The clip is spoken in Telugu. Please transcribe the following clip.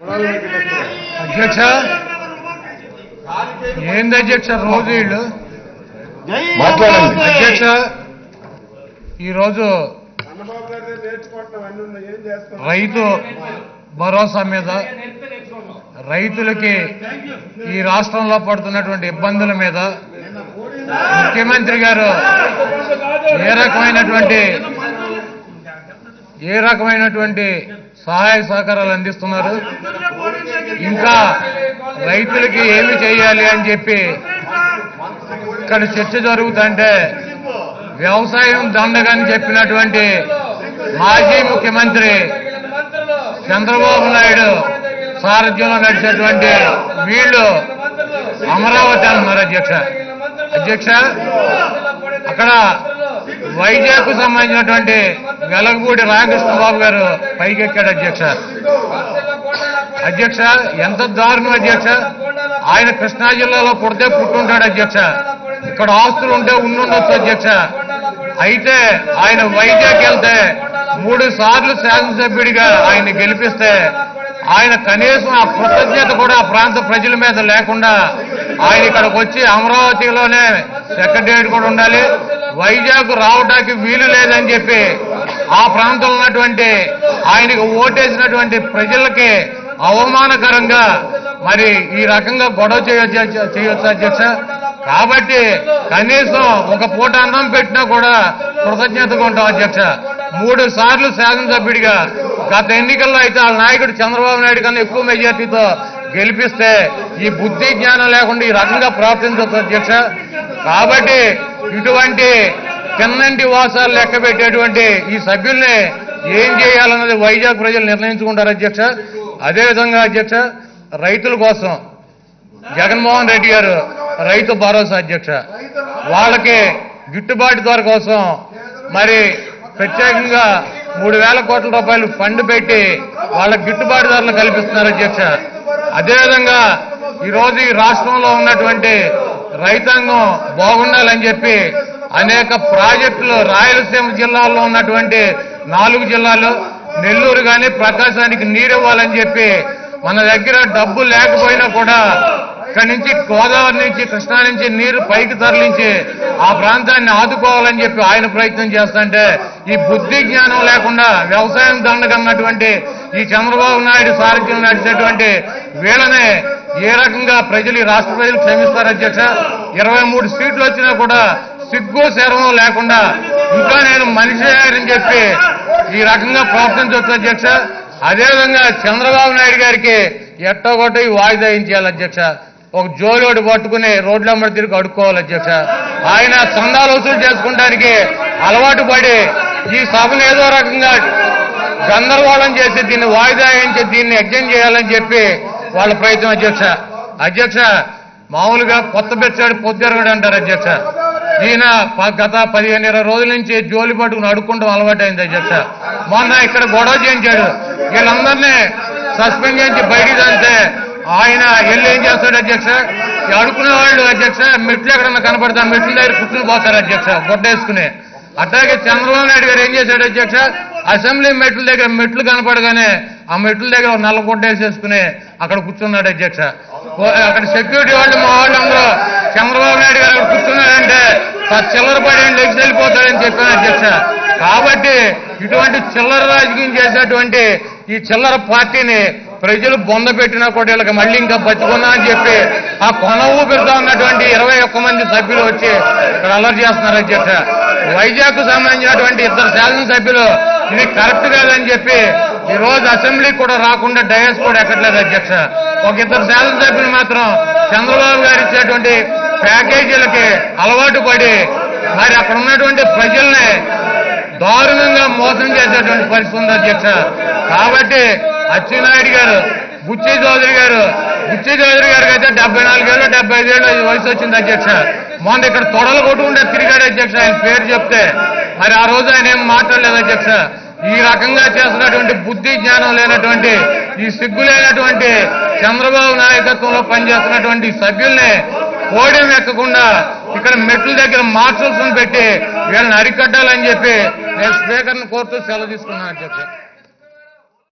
అధ్యక్ష ఏంది అధ్యక్ష రోజు వీళ్ళు మాట్లాడండి. అధ్యక్ష ఈరోజు రైతు భరోసా మీద రైతులకి ఈ రాష్ట్రంలో పడుతున్నటువంటి ఇబ్బందుల మీద ముఖ్యమంత్రి గారు ఏ రకమైనటువంటి ఏ రకమైనటువంటి సహాయ సహకారాలు అందిస్తున్నారు? ఇంకా రైతులకి ఏమి చేయాలి అని చెప్పి ఇక్కడ చర్చ జరుగుతుంటే వ్యవసాయం దండగని చెప్పినటువంటి మాజీ ముఖ్యమంత్రి చంద్రబాబు నాయుడు సారథ్యంలో నడిచేటువంటి వీళ్ళు అమరావతి అన్నారు అధ్యక్ష. అధ్యక్ష అక్కడ వైజాగ్కు సంబంధించినటువంటి వెలగపూడి రాకృష్ణ బాబు గారు పైకెక్కాడు అధ్యక్ష. అధ్యక్ష ఎంత దారుణం అధ్యక్ష. ఆయన కృష్ణా జిల్లాలో పుడితే పుట్టుంటాడు అధ్యక్ష. ఇక్కడ ఆస్తులు ఉంటే ఉండుండొచ్చు అధ్యక్ష. అయితే ఆయన వైజాగ్ వెళ్తే మూడు సార్లు శాసనసభ్యుడిగా ఆయన గెలిపిస్తే ఆయన కనీసం ఆ కృతజ్ఞత కూడా ఆ ప్రాంత ప్రజల మీద లేకుండా ఆయన ఇక్కడికి వచ్చి అమరావతిలోనే సెక్రటరియట్ కూడా ఉండాలి. వైజాగ్ రావడానికి వీలు లేదని చెప్పి ఆ ప్రాంతంలో ఉన్నటువంటి ఆయనకు ఓటేసినటువంటి ప్రజలకి అవమానకరంగా మరి ఈ రకంగా గొడవ చేయొచ్చు చేయొచ్చు అధ్యక్ష? కాబట్టి కనీసం ఒక పూట అన్నం పెట్టినా కూడా కృతజ్ఞతగా ఉంటాం అధ్యక్ష. మూడు సార్లు శాసనసభ్యుడిగా గత ఎన్నికల్లో అయితే వాళ్ళ నాయకుడు చంద్రబాబు నాయుడు కన్నా ఎక్కువ మెజార్టీతో గెలిపిస్తే ఈ బుద్ధి జ్ఞానం లేకుండా ఈ రకంగా ప్రవర్తించవచ్చు అధ్యక్ష. కాబట్టి ఇటువంటి చిన్నంటి వాసాలు లెక్క పెట్టేటువంటి ఈ సభ్యుల్ని ఏం చేయాలన్నది వైజాగ్ ప్రజలు నిర్ణయించుకుంటారు అధ్యక్ష. అదేవిధంగా అధ్యక్ష రైతుల కోసం జగన్మోహన్ రెడ్డి గారు రైతు భరోసా అధ్యక్ష. వాళ్ళకి గిట్టుబాటు ధర కోసం మరి ప్రత్యేకంగా మూడు వేల కోట్ల రూపాయలు ఫండ్ పెట్టి వాళ్ళకి గిట్టుబాటు ధరలు కల్పిస్తున్నారు అధ్యక్ష. అదేవిధంగా ఈరోజు ఈ రాష్ట్రంలో ఉన్నటువంటి రైతాంగం బాగుండాలని చెప్పి అనేక ప్రాజెక్టులు రాయలసీమ జిల్లాలో ఉన్నటువంటి నాలుగు జిల్లాలు నెల్లూరు కానీ ప్రకాశానికి నీరు ఇవ్వాలని చెప్పి మన దగ్గర డబ్బు లేకపోయినా కూడా ఇక్కడి నుంచి గోదావరి నుంచి కృష్ణా నుంచి నీరు పైకి తరలించి ఆ ప్రాంతాన్ని ఆదుకోవాలని చెప్పి ఆయన ప్రయత్నం చేస్తుంటే ఈ బుద్ధి జ్ఞానం లేకుండా వ్యవసాయం దండగన్నటువంటి ఈ చంద్రబాబు నాయుడు సారథ్యం నడిచినటువంటి వీళ్ళనే ఏ రకంగా ప్రజలు ఈ రాష్ట్ర ప్రజలు క్షమిస్తారు అధ్యక్ష? ఇరవై మూడు సీట్లు వచ్చినా కూడా సిగ్గు శరవం లేకుండా ఇంకా నేను మనిషి అని చెప్పి ఈ రకంగా ప్రవర్తించవచ్చు అధ్యక్ష. అదేవిధంగా చంద్రబాబు నాయుడు గారికి ఎట్టగొట్ట ఈ వాయిదా ఇచ్చేయాలి అధ్యక్ష? ఒక జోలోడు పట్టుకుని రోడ్లమ్మడి తిరిగి అడుక్కోవాలి అధ్యక్ష. ఆయన చందాలు వసూలు చేసుకోవడానికి అలవాటు పడి ఈ సభను ఏదో రకంగా గందరగోళం చేసి దీన్ని వాయిదా వేయించి దీన్ని ఎగ్జామ్ చేయాలని చెప్పి వాళ్ళ ప్రయత్నం అధ్యక్ష. అధ్యక్ష మామూలుగా కొత్త బెచ్చాడు పొద్దురగడు అంటారు అధ్యక్ష. ఈయన గత పదిహేను ఇరవై రోజుల నుంచి జోలి పట్టుకుని అడుక్కుంటాం అలవాటైంది అధ్యక్ష. మొన్న ఇక్కడ గొడవ చేయించాడు. వీళ్ళందరినీ సస్పెండ్ చేయించి బయటికి అంటే ఆయన వెళ్ళి ఏం చేస్తాడు అధ్యక్ష? అడుకునే అడుక్కునే వాళ్ళు అధ్యక్ష మెట్లు ఎక్కడన్నా కనపడతా మెట్ల దగ్గర కూర్చుని పోతారు అధ్యక్ష గొడ్డేసుకుని అట్లాగే చంద్రబాబు నాయుడు గారు ఏం చేశాడు అధ్యక్ష? అసెంబ్లీ మెట్ల దగ్గర మెట్లు కనపడగానే ఆ మెట్ల దగ్గర నల్ల కొట్టేసేసుకుని అక్కడ కూర్చున్నాడు అధ్యక్ష. అక్కడ సెక్యూరిటీ వాళ్ళు మా వాళ్ళందరూ చంద్రబాబు నాయుడు గారు అక్కడ కూర్చున్నారంటే ఆ చిల్లర పడి లెగ్స్ వెళ్ళిపోతాడని చెప్పాను అధ్యక్ష. కాబట్టి ఇటువంటి చిల్లర రాజకీయం చేసేటువంటి ఈ చిల్లర పార్టీని ప్రజలు బొంద పెట్టినా కూడా వీళ్ళకి మళ్ళీ ఇంకా బతుకున్నా అని చెప్పి ఆ కొన ఊపిరితో ఉన్నటువంటి ఇరవై ఒక్క మంది సభ్యులు వచ్చి ఇక్కడ అలర్ట్ చేస్తున్నారు అధ్యక్ష వైజాగ్కు సంబంధించినటువంటి ఇద్దరు శాసనసభ్యులు ఇది కరెక్ట్ కాదని చెప్పి ఈ రోజు అసెంబ్లీకి కూడా రాకుండా డయాస్ కూడా ఎక్కట్లేదు అధ్యక్ష. ఒక ఇద్దరు శాసనసభ్యులు మాత్రం చంద్రబాబు గారు ఇచ్చేటువంటి ప్యాకేజీలకి అలవాటు పడి మరి అక్కడ ఉన్నటువంటి ప్రజల్ని దారుణంగా మోసం చేసేటువంటి పరిస్థితి ఉంది అధ్యక్ష. కాబట్టి అచ్చెన్నాయుడు గారు బుచ్చి చౌదరి ఇచ్చే చౌదరి గారికి అయితే డెబ్బై నాలుగేళ్ళు డెబ్బై ఐదేళ్ళు వయసు వచ్చింది అధ్యక్ష. మొన్న ఇక్కడ తొడలు కొట్టుకుంటే తిరిగాడు అధ్యక్ష ఆయన పేరు చెప్తే. మరి ఆ రోజు ఆయన ఏం మాట్లాడలేదు అధ్యక్ష. ఈ రకంగా చేస్తున్నటువంటి బుద్ధి జ్ఞానం లేనటువంటి ఈ సిగ్గు లేనటువంటి చంద్రబాబు నాయకత్వంలో పనిచేస్తున్నటువంటి సభ్యుల్ని పోడియం ఎక్కకుండా ఇక్కడ మెట్ల దగ్గర మార్షల్స్ను పెట్టి వీళ్ళని అరికట్టాలని చెప్పి నేను స్పీకర్ని కోరుతూ సెలవు తీసుకున్నాను అధ్యక్ష.